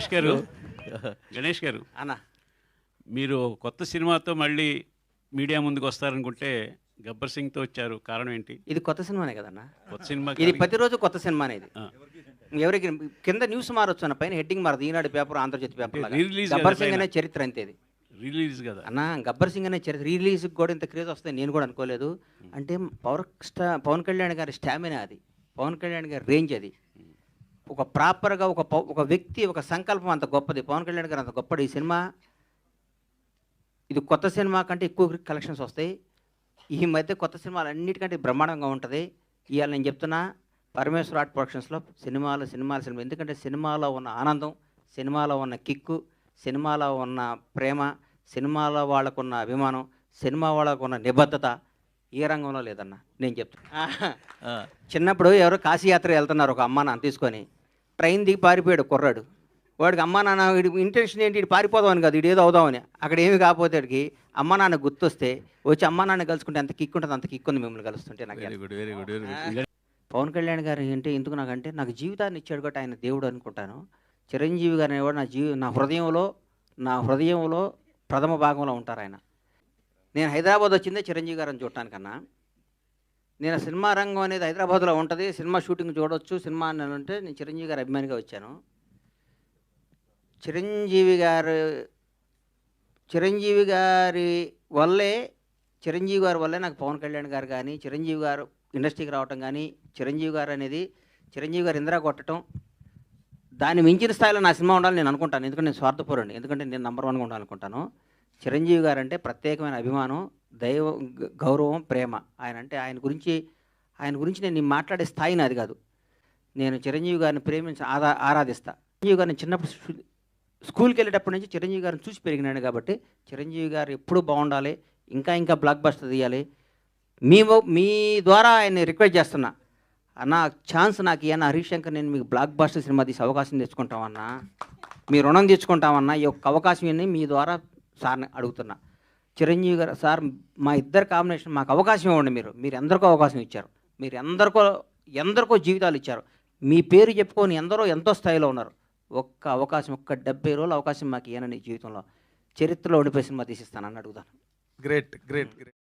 గణేష్ గారు. గణేష్ గారు. అన్న. మీరు కొత్త సినిమాతో మళ్ళీ మీడియా ముందుకు వస్తారనుకుంటే గబ్బర్ సింగ్తో వచ్చారు. కారణం ఏంటి? ఇది కొత్త సినిమానే కదన్న. కొత్త సినిమా ఇది ప్రతిరోజు కొత్త సినిమానే ఇది. ఎవరికి కింద న్యూస్ మారొచ్చు అన్న పైన హెడ్డింగ్ మారదు. Eenadu paper Andhra Jyothi paper Gabbar Singh. అనే చరిత్ర అంతే ఇది. రిలీజ్ కదా. అన్న గబ్బర్ సింగ్ అనే చరిత్ర రిలీజ్కి కూడా ఇంత క్రేజ్ వస్తుంది నేను కూడా అనుకోలేదు. అంటే పవర్ స్టా పవన్ కళ్యాణ్ గారి స్టామినా అది. పవన్ కళ్యాణ్ గారి రేంజ్ అది. ఒక ప్రాపర్గా ఒక ఒక వ్యక్తి ఒక సంకల్పం అంత గొప్పది. పవన్ కళ్యాణ్ గారు అంత గొప్పది ఈ సినిమా. ఇది కొత్త సినిమా కంటే ఎక్కువ కలెక్షన్స్ వస్తాయి. ఈ మధ్య కొత్త సినిమాలు అన్నిటికంటే బ్రహ్మాండంగా ఉంటుంది. ఇవాళ నేను చెప్తున్నా పరమేశ్వర ఆర్ట్ ప్రొడక్షన్స్లో సినిమాలు సినిమాలు సినిమా ఎందుకంటే సినిమాలో ఉన్న ఆనందం సినిమాలో ఉన్న కిక్కు సినిమాలో ఉన్న ప్రేమ సినిమాలో వాళ్ళకున్న అభిమానం సినిమా వాళ్ళకున్న నిబద్ధత ఏ రంగంలో లేదన్న నేను చెప్తున్నా. చిన్నప్పుడు ఎవరో కాశీయాత్ర వెళ్తున్నారు ఒక అమ్మ నాన్న తీసుకొని. ట్రైన్ దిగి పారిపోయాడు కుర్రాడు. వాడికి అమ్మ నాన్న వీడి ఇంటెన్షన్ ఏంటి? పారిపోదామని కాదు ఏదో అవుదామని. అక్కడ ఏమి కాకపోతే వాడికి అమ్మ నాన్న గుర్తొస్తే వచ్చి అమ్మ నాన్న కలుసుకుంటే ఎంత కిక్ ఉంటుంది అంత కిక్ ఉంది మిమ్మల్ని కలుస్తుంటే నాకు పవన్ కళ్యాణ్ గారు ఏంటి? ఎందుకు నాకంటే నాకు జీవితాన్ని ఇచ్చాడు కాబట్టి ఆయన దేవుడు అనుకుంటాను. చిరంజీవి గారు అనేవాడు నా జీవి నా హృదయంలో నా హృదయంలో ప్రథమ భాగంలో ఉంటారు ఆయన. నేను హైదరాబాద్ వచ్చిందే చిరంజీవి గారిని చూడటానికన్నా. నేను సినిమా రంగం అనేది హైదరాబాద్లో ఉంటుంది. సినిమా షూటింగ్ చూడవచ్చు సినిమా అని అంటే నేను చిరంజీవి గారి అభిమానిగా వచ్చాను. చిరంజీవి గారు చిరంజీవి గారి వల్లే చిరంజీవి గారి వల్లే నాకు పవన్ కళ్యాణ్ గారు కానీ చిరంజీవి గారు ఇండస్ట్రీకి రావటం కానీ చిరంజీవి గారు అనేది చిరంజీవి గారు ఇందిరా కొట్టడం దాన్ని మించిన స్థాయిలో నా సినిమా ఉండాలని నేను అనుకుంటాను. ఎందుకంటే నేను స్వార్థపూరండి ఎందుకంటే నేను నెంబర్ వన్గా ఉండాలనుకుంటాను. చిరంజీవి గారు అంటే ప్రత్యేకమైన అభిమానం. దైవ గ- గౌరవం ప్రేమ. ఆయన అంటే ఆయన గురించి ఆయన గురించి నేను మాట్లాడే స్థాయి నాది కాదు. నేను చిరంజీవి గారిని ప్రేమించి ఆదా ఆరాధిస్తా. చిరంజీవి గారిని చిన్నప్పుడు స్కూల్కి వెళ్ళేటప్పటి నుంచి చిరంజీవి గారిని చూసి పెరిగినాను కాబట్టి చిరంజీవి గారు ఎప్పుడూ బాగుండాలి ఇంకా ఇంకా బ్లాక్ బస్టర్ తీయాలి. మీ మీ ద్వారా ఆయన్ని రిక్వెస్ట్ చేస్తున్నా. అన్న ఛాన్స్ నాకు ఇయ్యన్న హరీష్ శంకర్ నేను మీకు బ్లాక్ బస్టర్ సినిమా తీసే అవకాశం తెచ్చుకుంటామన్నా మీ రుణం తెచ్చుకుంటామన్నా ఈ యొక్క అవకాశం ఇవ్వండి మీ ద్వారా సార్ని అడుగుతున్నా. చిరంజీవి గారు సార్ మా ఇద్దరు కాంబినేషన్ మాకు అవకాశం ఇవ్వండి మీరు. మీరు ఎందరికో అవకాశం ఇచ్చారు. మీరు ఎందరికో ఎందరికో జీవితాలు ఇచ్చారు. మీ పేరు చెప్పుకొని ఎందరో ఎంతో స్థాయిలో ఉన్నారు. ఒక్క అవకాశం ఒక్క డెబ్బై రోజులు అవకాశం మాకు ఏనని జీవితంలో చరిత్రలో ఉండిపోయి సినిమా తీసిస్తానని అడుగుతాను. Great great great